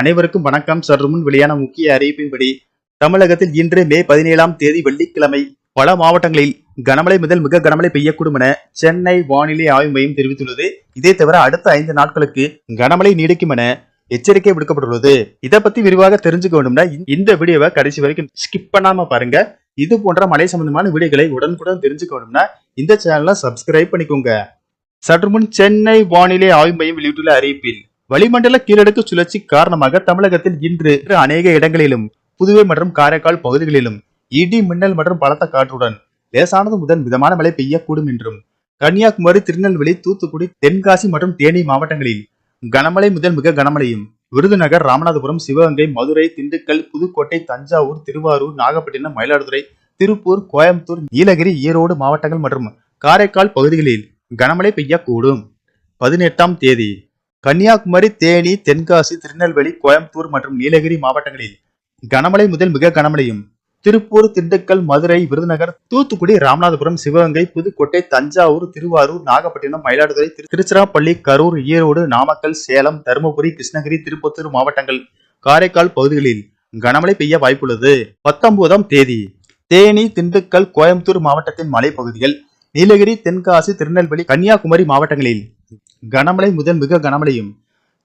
அனைவருக்கும் வணக்கம். சற்று முன் வெளியான முக்கிய அறிவிப்பின்படி தமிழகத்தில் இன்று மே பதினேழாம் தேதி வெள்ளிக்கிழமை பல மாவட்டங்களில் கனமழை முதல் மிக கனமழை பெய்யக்கூடும் என சென்னை வானிலை ஆய்வு மையம் தெரிவித்துள்ளது. இதே தவிர அடுத்த ஐந்து நாட்களுக்கு கனமழை நீடிக்கும் என எச்சரிக்கை விடுக்கப்பட்டுள்ளது. இதை பத்தி விரிவாக தெரிஞ்சுக்க வேண்டும்னா இந்த வீடியோவை கடைசி வரைக்கும் ஸ்கிப் பண்ணாம பாருங்க. இது போன்ற மழை சம்பந்தமான வீடியோகளை உடனுக்குடன் தெரிஞ்சுக்க வேண்டும்னா இந்த சேனலை சப்ஸ்கிரைப் பண்ணிக்கோங்க. சற்று முன் சென்னை வானிலை ஆய்வு மையம் வெளியிட்டுள்ள அறிவிப்பில் வளிமண்டல கீழடுக்கு சுழற்சி காரணமாக தமிழகத்தில் இன்று அநேக இடங்களிலும் புதுவை மற்றும் காரைக்கால் பகுதிகளிலும் இடி மின்னல் மற்றும் பலத்த காற்றுடன் லேசானது முதல் மிதமான மழை பெய்யக்கூடும் என்றும் கன்னியாகுமரி திருநெல்வேலி தூத்துக்குடி தென்காசி மற்றும் தேனி மாவட்டங்களில் கனமழை முதல் மிக கனமழையும் விருதுநகர் ராமநாதபுரம் சிவகங்கை மதுரை திண்டுக்கல் புதுக்கோட்டை தஞ்சாவூர் திருவாரூர் நாகப்பட்டினம் மயிலாடுதுறை திருப்பூர் கோயம்புத்தூர் நீலகிரி ஈரோடு மாவட்டங்கள் மற்றும் காரைக்கால் பகுதிகளில் கனமழை பெய்யக்கூடும். பதினெட்டாம் தேதி கன்னியாகுமரி தேனி தென்காசி திருநெல்வேலி கோயம்புத்தூர் மற்றும் நீலகிரி மாவட்டங்களில் கனமழை முதல் மிக கனமழையும். திருப்பூர் திண்டுக்கல் மதுரை விருதுநகர் தூத்துக்குடி ராமநாதபுரம் சிவகங்கை புதுக்கோட்டை தஞ்சாவூர் திருவாரூர் நாகப்பட்டினம் மயிலாடுதுறை திருச்சிராப்பள்ளி கரூர் ஈரோடு நாமக்கல் சேலம் தருமபுரி கிருஷ்ணகிரி திருப்பத்தூர் மாவட்டங்கள் காரைக்கால் பகுதிகளில் கனமழை பெய்ய வாய்ப்புள்ளது. பத்தொன்பதாம் தேதி தேனி திண்டுக்கல் கோயம்புத்தூர் மாவட்டத்தின் மலைப்பகுதிகள் நீலகிரி தென்காசி திருநெல்வேலி கன்னியாகுமரி மாவட்டங்களில் கனமழை முதல் மிக கனமழையும்.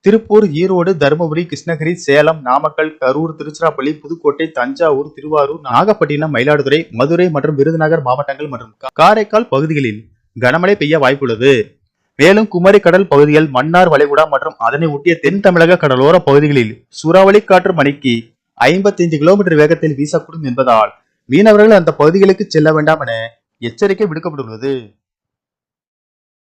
திருப்பூர் ஈரோடு தருமபுரி கிருஷ்ணகிரி சேலம் நாமக்கல் கரூர் திருச்சிராப்பள்ளி புதுக்கோட்டை தஞ்சாவூர் திருவாரூர் நாகப்பட்டினம் மயிலாடுதுறை மதுரை மற்றும் விருதுநகர் மாவட்டங்கள் மற்றும் காரைக்கால் பகுதிகளில் கனமழை பெய்ய வாய்ப்புள்ளது. மேலும் குமரி கடல் பகுதிகள் மன்னார் வளைகுடா மற்றும் அதனை ஒட்டிய தென் தமிழக கடலோர பகுதிகளில் சூறாவளி காற்று மணிக்கு ஐம்பத்தைந்து கிலோமீட்டர் வேகத்தில் வீசக்கூடும் என்பதால் மீனவர்கள் அந்த பகுதிகளுக்கு செல்ல வேண்டாம் என எச்சரிக்கை விடுக்கப்பட்டுள்ளது.